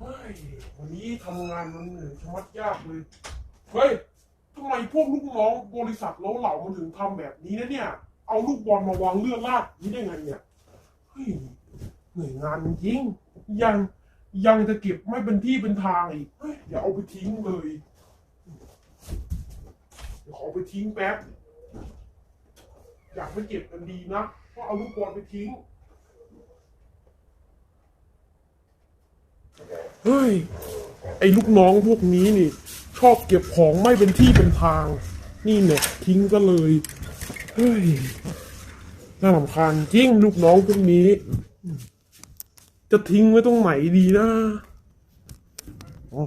เฮ้ยวันนี้ทำงานมันเหนื่อยชะมัดยากเลย เฮ้ยทำไมพวกลูกน้องบริษัทเราเหล่ามันถึงทำแบบนี้นะเนี่ย เอาลูกบอลมาวางเลื่อนลาดนี้ได้ไงเนี่ย เฮ้ยเหนื่อยงานจริง ยังยังจะเก็บไม่เป็นที่เป็นทางอีก เฮ้ยอย่าเอาไปทิ้งเลยเดี๋ยวขอไปทิ้งแป๊บ อยากไปเก็บกันดีนะเพราะเอาลูกบอลไปทิ้ง เฮ้ย ไอ้ลูกน้องพวกนี้นี่ ชอบเก็บของไม่เป็นที่เป็นทาง นี่เนี่ยทิ้งก็เลย เฮ้ย น่าลำคาญจริงลูกน้องพวกนี้ จะทิ้งไว้ตรงไหนดีนะอ๋อ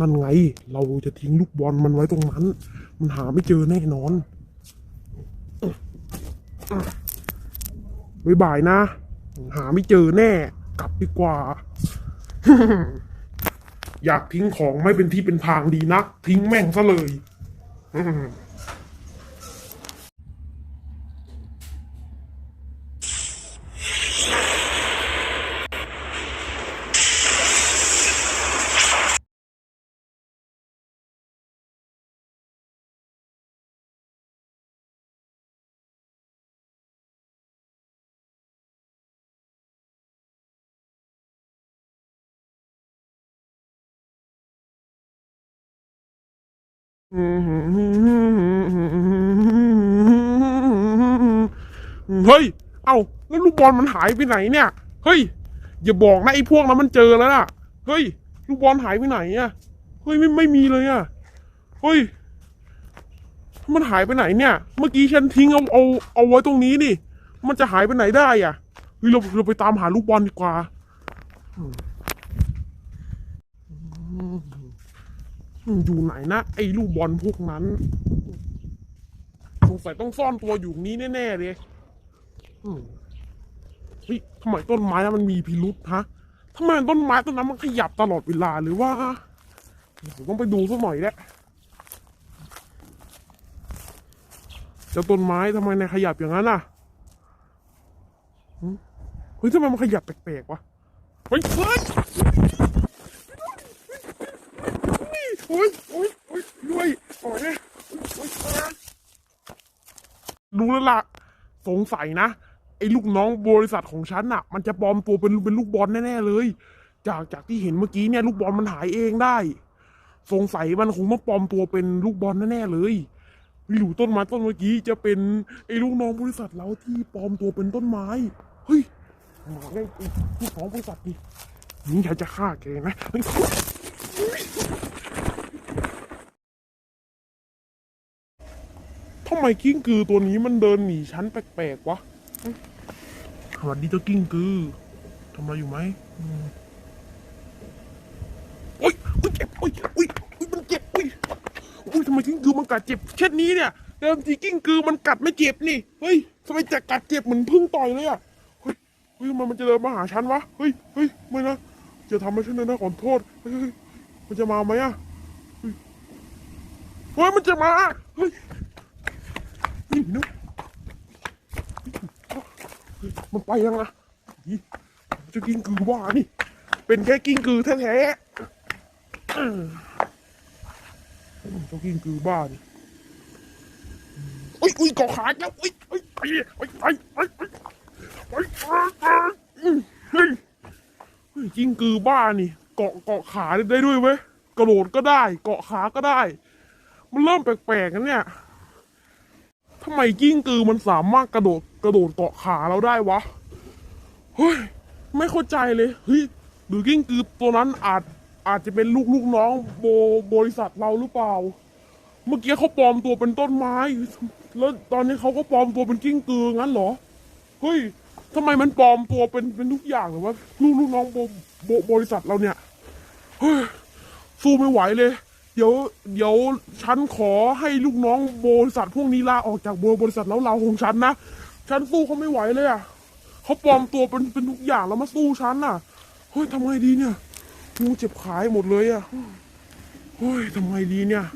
นั่นไง เราจะทิ้งลูกบอลมันไว้ตรงนั้น มันหาไม่เจอแน่นอนบ๊ายบายนะ หาไม่เจอแน่ กลับดีกว่า อยากทิ้งของไม่เป็นที่เป็นทางดีนัก ทิ้งแม่งซะเลย เฮ้ย เอ้า แล้วลูกบอลมันหายไปไหนเนี่ย เฮ้ย อย่าบอกนะไอ้พวกนั้นมันเจอแล้วน่ะเฮ้ย ลูกบอลหายไปไหนอะเฮ้ยไม่ไม่มีเลยอะเฮ้ย มันหายไปไหนเนี่ย เมื่อกี้ฉันทิ้งเอาเอาเอาไว้ตรงนี้นี่ มันจะหายไปไหนได้อะเฮ้ยเราเราไปตามหาลูกบอลดีกว่า อยู่ไหนนะ ไอ้ลูกบอลพวกนั้น สงสัยต้องซ่อนตัวอยู่นี้แน่ๆเลยอืมเฮ้ยทำไมต้นไม้นั้นมันมีพิรุษฮะทำไมต้นไม้ต้นนั้นมันขยับตลอดเวลาหรือว่าผมต้องไปดูสักหน่อยแหละเจ้าต้นไม้ทำไมนายขยับอย่างนั้นอะเฮ้ยทำไมมันขยับแปลกๆวะเฮ้ยเฮ้ย โอ้ยโอ้ยโอ้ยด้วยโอ้ยเนี่ยโอ๊ยโอ๊ยรู้แล้วล่ะ สงสัยนะ ไอ้ลูกน้องบริษัทของฉันน่ะ มันจะปลอมตัวเป็นเป็นลูกบอลแน่ ๆ เลย จากจากที่เห็นเมื่อกี้เนี่ย ลูกบอลมันหายเองได้ สงสัยมันคงมาปลอมตัวเป็นลูกบอลแน่ๆเลยไม่รู้ต้นไม้ต้นเมื่อกี้จะเป็นไอ้ลูกน้องบริษัทเราที่ปลอมตัวเป็นต้นไม้ เฮ้ยมาไงไอ้ลูกน้องบริษัทนี่นี่ฉันจะฆ่าแกนะเฮ้ย ทำ ไมกิ้งกือตัวนี้มันเดินหนีฉันแปลกๆวะสวัสดีเจ้ากิ้งกือทำอะไรอยู่ไหมอืมโอ๊ยโอ๊ยเจ็บโอ๊ยโอ๊ยโอ๊ยมันเจ็บโอ๊ยโอ๊ยทำไมกิ้งกือมันกัดเจ็บเช่นนี้เนี่ยเดิมทีกิ้งกือมันกัดไม่เจ็บนี่เฮ้ยทำไมจะกัดเจ็บเหมือนพึ่งต่อยเลยอะเฮ้ยเฮ้ยทำไมมันจะเดินมาหาฉันวะเฮ้ยเฮ้ยไม่นะจะทำให้ฉันเลยนะขอโทษเฮ้ยมันจะมาไหมอะเฮ้ยเฮ้ยมันจะมาเฮ้ย นี่นุ๊กมันไปยังนะนี่เจะกิ้งกือว่านี่ เป็นแค่กิ้งกือแท้ๆเออเจ้ากิ้งกือบ้านี่อุ้ยอุ้ยเกาะขาแล้วอุ้ยอุ้ยไปไปไปไปไปไปไปเฮ้ยเฮ้ยกิ้งกือบ้านี่เกาะเกาะขาได้ด้วยเว้ยกระโดดก็ได้ เกาะขาก็ได้ มันเริ่มแปลกๆนะเนี่ยทำไมกิ้งกือมันสามารถกระโดดกระโดดเกาะขาเราได้วะ เฮ้ย ไม่เข้าใจเลยเฮ้ยหรือกิ้งกือตัวนั้นอาจอาจจะเป็นลูกลูกน้องโบบริษัทเราหรือเปล่า เมื่อกี้เขาปลอมตัวเป็นต้นไม้ แล้วตอนนี้เขาก็ปลอมตัวเป็นกิ้งกืองั้นเหรอ เฮ้ยทำไมมันปลอมตัวเป็นเป็นทุกอย่างเลยวะลูกลูกน้องโบโบบริษัทเราเนี่ย เฮ้ยสู้ไม่ไหวเลย เดี๋ยวเดี๋ยวฉันขอให้ลูกน้องบริษัทพวกนี้ลาออกจากบริษัทแล้วเราของฉันนะฉันสู้เขาไม่ไหวเลยอะเขาปลอมตัวเป็นเป็นทุกอย่างแล้วมาสู้ฉันน่ะเฮ้ยทำไงดีเนี่ยงูเจ็บขายหมดเลยอะเฮ้ยทำไงดีเนี่ย